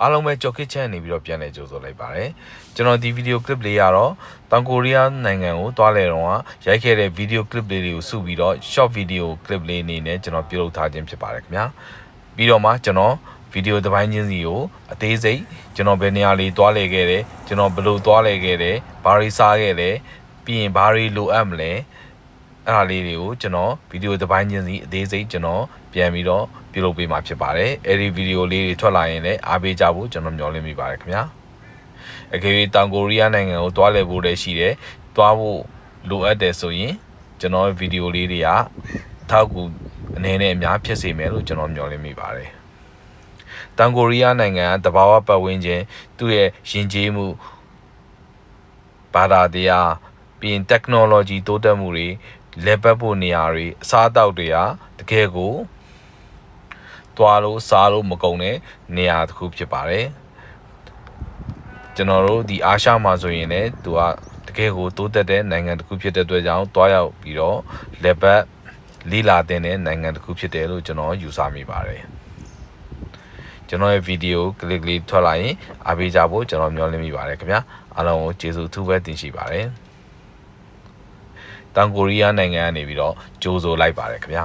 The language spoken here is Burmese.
အားလုံးပဲကြော်ခစ်ချက်နေပြီးတော့ပြန်လည်ကြိုဆိုလိုက်ပါတယ်ကျွန်တော်ဒီဗီဒီယိုကလစ်လေးကတော့တောင်ကိုရီးယားနိုင်ငံကိုတွားလဲတော့ရိုက်ခဲ့တဲ့ဗီဒီယိုကလစ်လေးတွေကိုစုပြီးတော့ short video clip လေးအနေနဲ့ကျွန်တော်ပြုလုပ်ထားခြင်းဖြစ်ပါတယ်ခင်ဗျာပြီးတော့မှကျွန်တော်ဗီဒီယိုတစ်ပိုင်းချင်းစီကိုအသေးစိတ်ကျွန်တော်ဘယ်နေရာလေးတွားလဲခဲ့တယ်ကျွန်တော်ဘယ်လိုတွားလဲခဲ့တယ်ဘာတွေစားခဲ့တယ်ပြီးရင်ဘာတွေလိုအပ်မလဲ အဲ့ဒါလေးတွေကိုကျွန်တော်ဗီဒီယိုတစ်ပိုင်းချင်းစီအသေးစိတ်ကျွန်တော်ပြန်ပြီးတော့ပြုလုပ်ပေးမှာဖြစ်ပါတယ်အဲ့ဒီဗီဒီယိုလေးတွေထွက်လာရင်လည်းအားပေးကြဖို့ကျွန်တော်မျှော်လင့်မိပါတယ်ခင်ဗျာအကယ်၍တောင်ကိုရီးယားနိုင်ငံကိုတွားလည်ဖို့တည်းရှိတယ်တွားဖို့လိုအပ်တယ်ဆိုရင်ကျွန်တော်ဗီဒီယိုလေးတွေကထောက်ကူအနေနဲ့အများဖြစ်စေမယ်လို့ကျွန်တော်မျှော်လင့်မိပါတယ်တောင်ကိုရီးယားနိုင်ငံကတဘာဝပတ်ဝန်းကျင်သူ့ရဲ့ယဉ်ကျေးမှုဘာသာတရားပြီးရင် technology တိုးတက်မှုတွေ လက်ပတ်ဖို့နေရာတွေအစားအသောက်တွေကတကယ်ကိုသွားလို့စားလို့မကုန်တဲ့နေရာတစ်ခုဖြစ်ပါတယ်ကျွန်တော်တို့ဒီအာရှမှာဆိုရင်လည်းသူကတကယ်ကိုတိုးတက်တဲ့နိုင်ငံတစ်ခုဖြစ်တဲ့အတွက်ကြောင့်တွားရောက်ပြီးတော့လက်ပတ်လေးလာတဲ့နိုင်ငံတစ်ခုဖြစ်တယ်လို့ကျွန်တော်ယူဆမိပါတယ်ကျွန်တော်ရဲ့ဗီဒီယိုကလစ်လေးထွက်လာရင်အားပေးကြဖို့ကျွန်တော်မျှော်လင့်မိပါတယ်ခင်ဗျာအားလုံးကိုကျေးဇူးအထူးပဲတင်ရှိပါတယ် တောင်ကိုရီးယားနိုင်ငံကနေပြီးတော့ကြိုးဆိုလိုက်ပါတယ်ခင်ဗျာ